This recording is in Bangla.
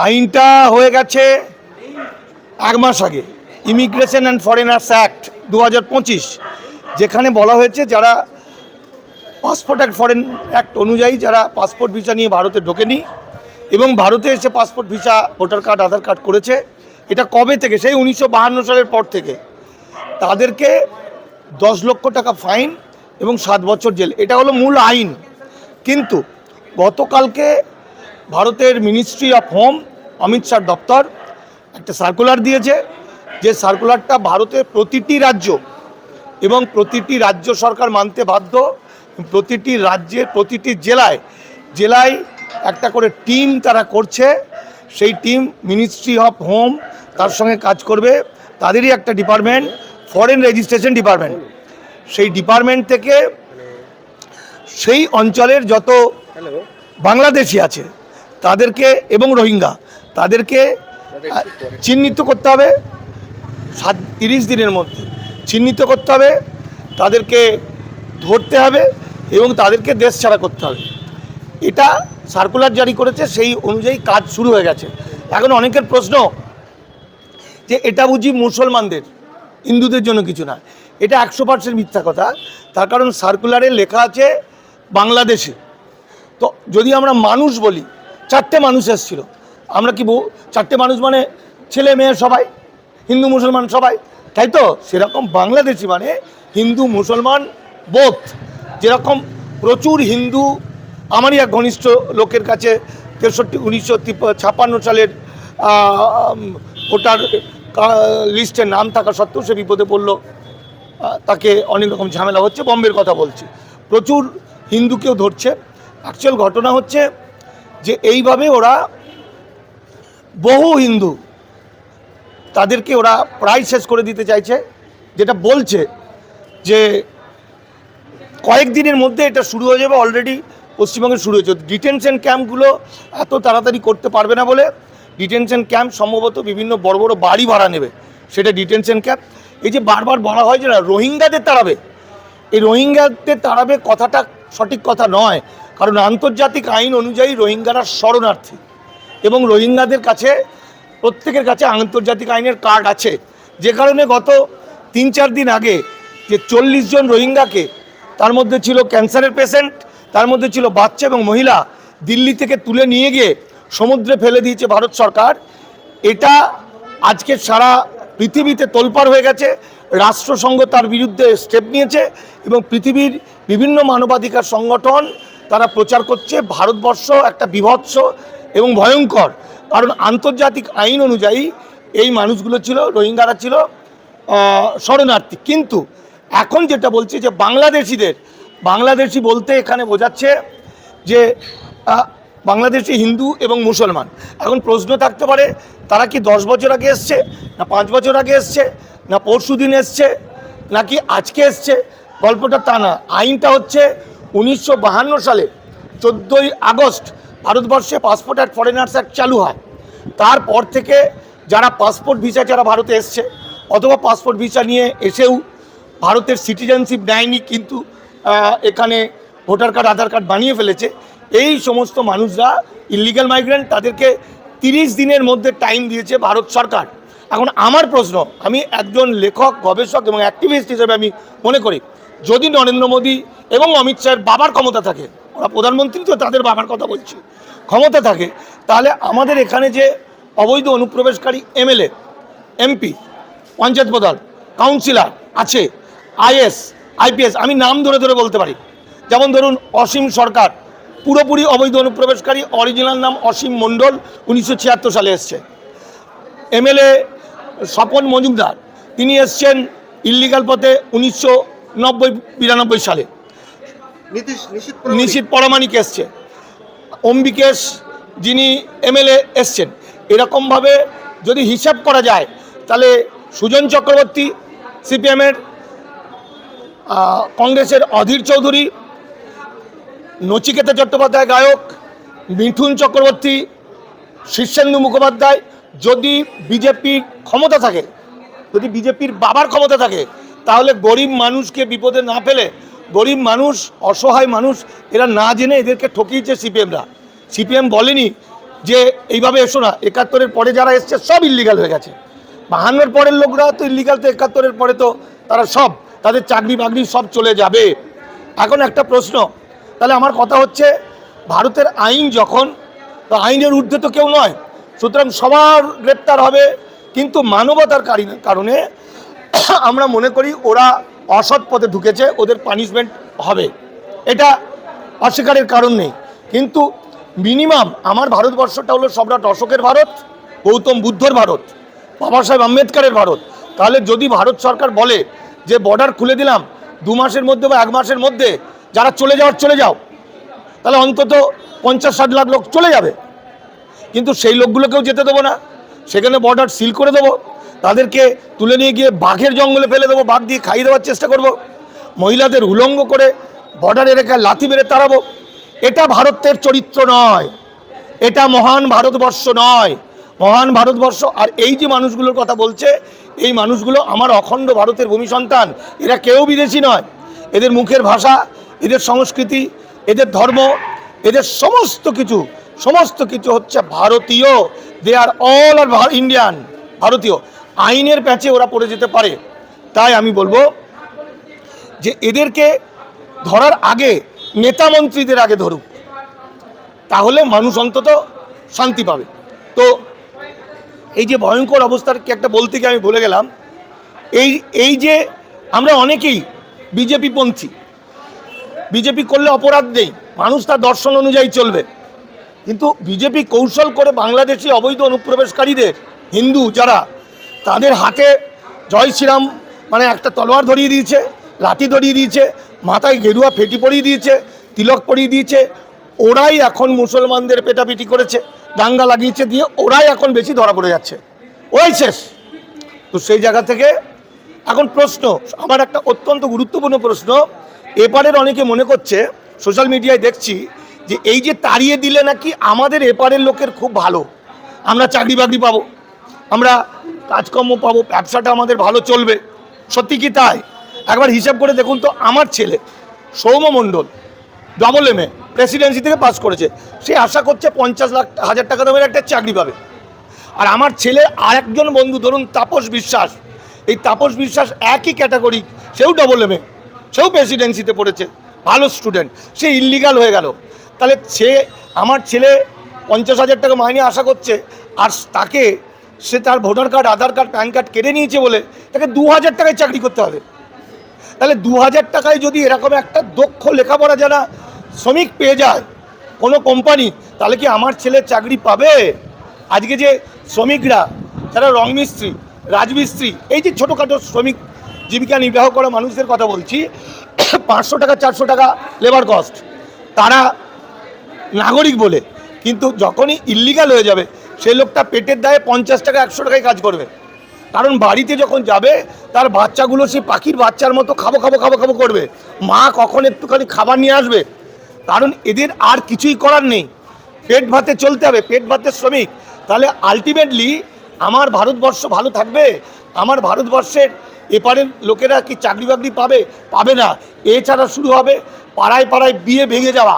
আইনটা হয়ে গেছে এক মাস আগে। ইমিগ্রেশন অ্যান্ড ফরেনার্স অ্যাক্ট দু হাজার পঁচিশ, যেখানে বলা হয়েছে যারা পাসপোর্ট অ্যাক্ট ফরেন অ্যাক্ট অনুযায়ী যারা পাসপোর্ট ভিসা নিয়ে ভারতে ঢোকেনি এবং ভারতে এসে passport visa voter card Aadhaar card করেছে, এটা কবে থেকে? সেই উনিশশো সালের পর থেকে। তাদেরকে দশ লক্ষ টাকা ফাইন এবং সাত বছর জেল। এটা হলো মূল আইন। কিন্তু গতকালকে ভারতের ministry of home Amit Shah দপ্তর একটা সার্কুলার দিয়েছে যে সার্কুলারটা ভারতের প্রতিটি রাজ্য এবং প্রতিটি রাজ্য সরকার মানতে বাধ্য প্রতিটি রাজ্যের প্রতিটি জেলায় জেলায় একটা করে টিম তারা করছে সেই টিম মিনিস্ট্রি অফ হোম তার সঙ্গে কাজ করবে তাদেরই একটা ডিপার্টমেন্ট ফরেন রেজিস্ট্রেশন ডিপার্টমেন্ট সেই ডিপার্টমেন্ট থেকে সেই অঞ্চলের যত বাংলাদেশি আছে তাদেরকে এবং রোহিঙ্গা, তাদেরকে চিহ্নিত করতে হবে সাত, তিরিশ দিনের মধ্যে। চিহ্নিত করতে হবে, তাদেরকে ধরতে হবে এবং তাদেরকে দেশ ছাড়া করতে হবে। এটা সার্কুলার জারি করেছে, সেই অনুযায়ী কাজ শুরু হয়ে গেছে। এখন অনেকের প্রশ্ন যে এটা বুঝি মুসলমানদের, হিন্দুদের জন্য কিছু না। এটা একশো পার্সেন্ট মিথ্যা কথা। তার কারণ সার্কুলারে লেখা আছে বাংলাদেশে। তো যদি আমরা মানুষ বলি চারটে মানুষ এসেছিল। আমরা কি চারটে মানুষ মানে ছেলে, মেয়ে সবাই, হিন্দু, মুসলমান সবাই। তাই তো? সেরকম বাংলাদেশি মানে হিন্দু, মুসলমান বোধ যেরকম প্রচুর হিন্দু, আমারই এক ঘনিষ্ঠ লোকের কাছে তেষট্টি, উনিশশো ছাপ্পান্ন সালের ভোটার লিস্টে নাম থাকা সত্ত্বেও সে বিপদে পড়ল। তাকে অনেক রকম ঝামেলা হচ্ছে, বম্বের কথা বলছি। প্রচুর হিন্দুকেও ধরছে। অ্যাকচুয়াল ঘটনা হচ্ছে যে এইভাবে ওরা বহু হিন্দু তাদেরকে ওরা প্রায় শেষ করে দিতে চাইছে, যেটা বলছে যে কয়েকদিনের মধ্যে এটা শুরু হয়ে যাবে অলরেডি পশ্চিমবঙ্গে শুরু হয়েছে। ডিটেনশন ক্যাম্পগুলো এত তাড়াতাড়ি করতে পারবে না বলে ডিটেনশন ক্যাম্প সম্ভবত বিভিন্ন বড় বড় বাড়ি ভাড়া নেবে, সেটা ডিটেনশন ক্যাম্প এই যে বারবার বলা হয় যে না, রোহিঙ্গাদের তাড়াবে। এই রোহিঙ্গাদের তাড়াবে কথাটা সঠিক কথা নয়। কারণ আন্তর্জাতিক আইন অনুযায়ী রোহিঙ্গারা শরণার্থী এবং রোহিঙ্গাদের কাছে, প্রত্যেকের কাছে আন্তর্জাতিক আইনের কার্ড আছে। যে কারণে গত তিন চার দিন আগে যে চল্লিশ জন রোহিঙ্গাকে, তার মধ্যে ছিল ক্যান্সারের পেশেন্ট, তার মধ্যে ছিল বাচ্চা এবং মহিলা, দিল্লি থেকে তুলে নিয়ে গিয়ে সমুদ্রে ফেলে দিয়েছে ভারত সরকার। এটা আজকে সারা পৃথিবীতে তোলপাড় হয়ে গেছে। রাষ্ট্রসংঘ তার বিরুদ্ধে স্টেপ নিয়েছে এবং পৃথিবীর বিভিন্ন মানবাধিকার সংগঠন তারা প্রচার করছে ভারতবর্ষ একটা বিভৎস এবং ভয়ঙ্কর। কারণ আন্তর্জাতিক আইন অনুযায়ী এই মানুষগুলো ছিল, রোহিঙ্গারা ছিল শরণার্থী। কিন্তু এখন যেটা বলছি যে বাংলাদেশিদের, বাংলাদেশি বলতে এখানে বোঝাচ্ছে যে বাংলাদেশি হিন্দু এবং মুসলমান। এখন প্রশ্ন থাকতে পারে, তারা কি দশ বছর আগে এসছে, না পাঁচ বছর আগে এসছে, না পরশু দিন এসছে, নাকি আজকে এসছে? গল্পটা তা না। আইনটা হচ্ছে উনিশশো সালে চোদ্দোই আগস্ট ভারতবর্ষে পাসপোর্ট অ্যাক্ট ফরেনার্স অ্যাক্ট চালু হয়। তারপর থেকে যারা পাসপোর্ট ভিসা যারা ভারতে এসছে, অথবা পাসপোর্ট ভিসা নিয়ে এসেও ভারতের সিটিজেনশিপ নেয়নি কিন্তু এখানে ভোটার কার্ড আধার কার্ড বানিয়ে ফেলেছে। এই সমস্ত মানুষরা ইলিগাল মাইগ্রেন্ট তাদেরকে তিরিশ দিনের মধ্যে টাইম দিয়েছে ভারত সরকার। এখন আমার প্রশ্ন, আমি একজন লেখক, গবেষক এবং অ্যাক্টিভিস্ট হিসেবে আমি মনে করি যদি নরেন্দ্র মোদী এবং অমিত শাহের বাবার ক্ষমতা থাকে, ওরা প্রধানমন্ত্রী তো তাদের বাবার কথা বলছি, ক্ষমতা থাকে, তাহলে আমাদের এখানে যে অবৈধ অনুপ্রবেশকারী এমএলএ, এমপি, পঞ্চায়েত প্রধান, কাউন্সিলর আছে, আইএস, আইপিএস, আমি নাম ধরে ধরে বলতে পারি, যেমন ধরুন অসীম সরকার, পুরোপুরি অবৈধ অনুপ্রবেশকারী, অরিজিনাল নাম অসীম মণ্ডল, উনিশশো ছিয়াত্তর সালে এসছে। এমএলএ স্বপন মজুমদার, তিনি এসছেন ইল্লিগাল পথে উনিশশো নব্বই বিরানব্বই সালে। নিশীত পরমাণিক। এসছে। অম্বিকেশ যিনি এমএলএ এসছেন এরকমভাবে যদি হিসাব করা যায় তাহলে সুজন চক্রবর্তী সিপিএমের কংগ্রেসের অধীর চৌধুরী নচিকেতা চট্টোপাধ্যায় গায়ক মিঠুন চক্রবর্তী শীর্ষেন্দু মুখোপাধ্যায় যদি বিজেপির ক্ষমতা থাকে যদি বিজেপির বাবার ক্ষমতা থাকে তাহলে গরিব মানুষকে বিপদে না ফেলে গরিব মানুষ, অসহায় মানুষ, এরা না জেনে এদেরকে ঠকিয়েছে সিপিএমরা। সিপিএম বলেনি যে এইভাবে এসো না, একাত্তরের পরে যারা এসছে সব ইল্লিগাল হয়ে গেছে। বাহান্নর পরের লোকরা তো ইল্লিগাল তো একাত্তরের পরে তো তারা সব, তাদের চাকরি বাকরি সব চলে যাবে। এখন একটা প্রশ্ন, তাহলে আমার কথা হচ্ছে ভারতের আইন যখন, তো আইনের ঊর্ধ্বে তো কেউ নয়, সুতরাং সবার গ্রেপ্তার হবে, কিন্তু মানবতার কারি- কারণে আমরা মনে করি ওরা অসৎ পথে ঢুকেছে, ওদের পানিশমেন্ট হবে। এটা অস্বীকারের কারণ নেই। কিন্তু মিনিমাম আমার ভারতবর্ষটা হলো সম্রাট অশোকের ভারত, গৌতম বুদ্ধর ভারত, বাবা সাহেব আম্বেদকারের ভারত। তাহলে যদি ভারত সরকার বলে যে বর্ডার খুলে দিলাম, দু মাসের মধ্যে বা এক মাসের মধ্যে যারা চলে যাওয়ার চলে যাও, তাহলে অন্তত পঞ্চাশ ষাট লাখ লোক চলে যাবে। কিন্তু সেই লোকগুলোকেও যেতে দেবো না। সেখানে বর্ডার সিল করে দেবো। তাদেরকে তুলে নিয়ে গিয়ে বাঘের জঙ্গলে ফেলে দেবো, বাঘ দিয়ে খাইয়ে দেওয়ার চেষ্টা করব। মহিলাদের উলঙ্গ করে বর্ডার এলাকায় লাথি মেরে তাড়াবো। এটা ভারতের চরিত্র নয়। এটা মহান ভারতবর্ষ নয়। মহান ভারতবর্ষ, আর এই যে মানুষগুলোর কথা বলছে, এই মানুষগুলো আমার অখণ্ড ভারতের ভূমি সন্তান। এরা কেউ বিদেশি নয়। এদের মুখের ভাষা, এদের সংস্কৃতি, এদের ধর্ম, এদের সমস্ত কিছু সমস্ত কিছু হচ্ছে ভারতীয়। দে আর অল আর ইন্ডিয়ান ভারতীয়। আইনের প্যাঁচে ওরা পড়ে যেতে পারে। তাই আমি বলব যে এদেরকে ধরার আগে নেতা মন্ত্রীদের আগে ধরুক। তাহলে মানুষ অন্তত শান্তি পাবে। তো এই যে ভয়ঙ্কর অবস্থার কি একটা বলতে গিয়ে আমি ভুলে গেলাম। এই এই যে আমরা অনেকেই বিজেপি পন্থী। বিজেপি করলে অপরাধ নেই। মানুষ তার দর্শন অনুযায়ী চলবে। কিন্তু বিজেপি কৌশল করে বাংলাদেশি অবৈধ অনুপ্রবেশকারীদের, হিন্দু যারা তাদের হাতে জয় শ্রীরাম মানে একটা তলোয়ার ধরিয়ে দিয়েছে, লাঠি ধরিয়ে দিয়েছে, মাথায় গেরুয়া ফেটি পরিয়ে দিয়েছে, তিলক পরিয়ে দিয়েছে, ওরাই এখন মুসলমানদের পেটাপিটি করেছে, দাঙ্গা লাগিয়েছে দিয়ে ওরাই এখন বেশি ধরা পড়ে যাচ্ছে। ওই শেষ। তো সেই জায়গা থেকে এখন প্রশ্ন, আমার একটা অত্যন্ত গুরুত্বপূর্ণ প্রশ্ন, এপারের অনেকে মনে করছে, সোশ্যাল মিডিয়ায় দেখছি যে এই যে তাড়িয়ে দিলে নাকি আমাদের এপারের লোকের খুব ভালো, আমরা চাকরি বাকরি পাবো, আমরা কাজকর্ম পাবো, ব্যবসাটা আমাদের ভালো চলবে। সত্যি কি তাই? একবার হিসাব করে দেখুন তো, আমার ছেলে Soum Mondal double M A Presidency থেকে পাস করেছে। সে আশা করছে পঞ্চাশ লাখ, হাজার টাকা দামের একটা চাকরি পাবে। আর আমার ছেলে আর একজন বন্ধু, ধরুন তাপস বিশ্বাস, এই তাপস বিশ্বাস একই ক্যাটাগরি সেও ডবল এম এ সেও প্রেসিডেন্সিতে পড়েছে, ভালো স্টুডেন্ট সে ইল্লিগাল হয়ে গেল। তাহলে সে, আমার ছেলে পঞ্চাশ হাজার টাকা মাইনে আশা করছে, আর তাকে সে তার voter card, Aadhaar card, PAN card কেড়ে নিয়েছে বলে তাকে দু হাজার টাকায় চাকরি করতে হবে। তাহলে দু হাজার টাকায় যদি এরকম একটা দক্ষ লেখাপড়া যারা শ্রমিক পেয়ে যায়, কোনো কোম্পানি, তাহলে কি আমার ছেলে চাকরি পাবে? আজকে যে শ্রমিকরা, যারা রং মিস্ত্রি, রাজমিস্ত্রি, এই যে ছোটোখাটো শ্রমিক জীবিকা নির্বাহ করা মানুষদের কথা বলছি, পাঁচশো টাকা, চারশো টাকা লেবার কস্ট তারা নাগরিক বলে, কিন্তু যখনই ইল্লিগাল হয়ে যাবে সেই লোকটা পেটের দায়ে পঞ্চাশ টাকা, একশো টাকায় কাজ করবে। কারণ বাড়িতে যখন যাবে, তার বাচ্চাগুলো সে পাখির বাচ্চার মতো খাব খাব খাব খাব করবে। মা কখন একটুখানি খাবার নিয়ে আসবে? কারণ এদের আর কিছুই করার নেই। পেট ভাতে চলতে হবে, পেট ভাতের শ্রমিক। তাহলে আলটিমেটলি আমার ভারতবর্ষ ভালো থাকবে? আমার ভারতবর্ষের এপারের লোকেরা কি চাকরি বাকরি পাবে? পাবে না। এছাড়া শুরু হবে পাড়ায় পাড়ায় বিয়ে ভেঙে যাওয়া।